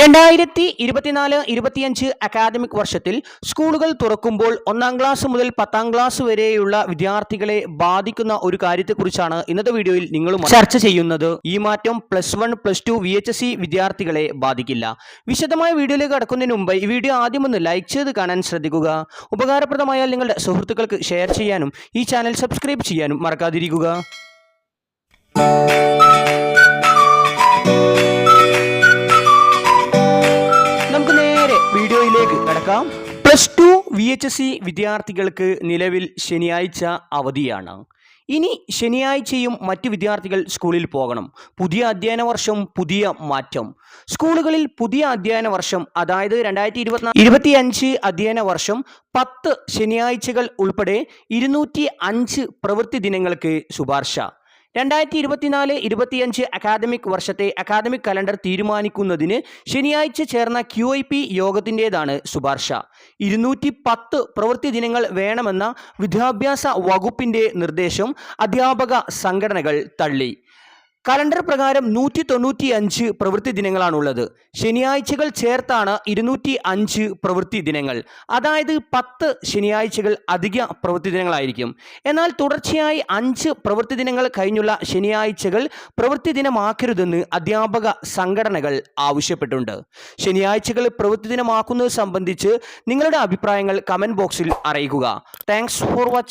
രണ്ടായിരത്തി ഇരുപത്തിനാല് ഇരുപത്തിയഞ്ച് അക്കാദമിക് വർഷത്തിൽ സ്കൂളുകൾ തുറക്കുമ്പോൾ ഒന്നാം ക്ലാസ് മുതൽ പത്താം ക്ലാസ് വരെയുള്ള വിദ്യാർത്ഥികളെ ബാധിക്കുന്ന ഒരു കാര്യത്തെക്കുറിച്ചാണ് ഇന്നത്തെ വീഡിയോയിൽ നിങ്ങളും ചർച്ച ചെയ്യുന്നത്. ഈ മാറ്റം plus one plus two V H S വിദ്യാർത്ഥികളെ ബാധിക്കില്ല. വിശദമായ വീഡിയോയിലേക്ക് കടക്കുന്നതിന് മുമ്പ് ഈ വീഡിയോ ആദ്യം ഒന്ന് ലൈക്ക് ചെയ്ത് കാണാൻ ശ്രദ്ധിക്കുക. ഉപകാരപ്രദമായാൽ നിങ്ങളുടെ സുഹൃത്തുക്കൾക്ക് ഷെയർ ചെയ്യാനും ഈ ചാനൽ സബ്സ്ക്രൈബ് ചെയ്യാനും മറക്കാതിരിക്കുക. കിടക്കാം plus two V H S C വിദ്യാർത്ഥികൾക്ക് നിലവിൽ ശനിയാഴ്ച അവധിയാണ്. ഇനി ശനിയാഴ്ചയും മറ്റ് വിദ്യാർത്ഥികൾ സ്കൂളിൽ പോകണം. പുതിയ അധ്യയന വർഷം പുതിയ മാറ്റം. സ്കൂളുകളിൽ പുതിയ അധ്യയന വർഷം അതായത് രണ്ടായിരത്തി ഇരുപത്തിനാല് ഇരുപത്തിയഞ്ച് അധ്യയന വർഷം പത്ത് ശനിയാഴ്ചകൾ ഉൾപ്പെടെ ഇരുന്നൂറ്റി അഞ്ച് പ്രവൃത്തി ദിനങ്ങൾക്ക് ശുപാർശ. രണ്ടായിരത്തി ഇരുപത്തിനാല് ഇരുപത്തിയഞ്ച് അക്കാദമിക് വർഷത്തെ അക്കാദമിക് കലണ്ടർ തീരുമാനിക്കുന്നതിന് ശനിയാഴ്ച ചേർന്ന ക്യു ഐ പി യോഗത്തിന്റെതാണ് ശുപാർശ. ഇരുന്നൂറ്റി പത്ത് പ്രവൃത്തി ദിനങ്ങൾ വേണമെന്ന വിദ്യാഭ്യാസ വകുപ്പിന്റെ നിർദ്ദേശം അധ്യാപക സംഘടനകൾ തള്ളി. കലണ്ടർ പ്രകാരം നൂറ്റി തൊണ്ണൂറ്റി അഞ്ച് പ്രവൃത്തി ദിനങ്ങളാണുള്ളത്. ശനിയാഴ്ചകൾ ചേർത്താണ് ഇരുന്നൂറ്റി അഞ്ച് പ്രവൃത്തി ദിനങ്ങൾ. അതായത് പത്ത് ശനിയാഴ്ചകൾ അധിക പ്രവൃത്തി ദിനങ്ങളായിരിക്കും. എന്നാൽ തുടർച്ചയായി അഞ്ച് പ്രവൃത്തി ദിനങ്ങൾ കഴിഞ്ഞുള്ള ശനിയാഴ്ചകൾ പ്രവൃത്തി ദിനമാക്കരുതെന്ന് അധ്യാപക സംഘടനകൾ ആവശ്യപ്പെട്ടിട്ടുണ്ട്. ശനിയാഴ്ചകൾ പ്രവൃത്തി ദിനമാക്കുന്നത് സംബന്ധിച്ച് നിങ്ങളുടെ അഭിപ്രായങ്ങൾ കമന്റ് ബോക്സിൽ അറിയിക്കുക. Thanks for watching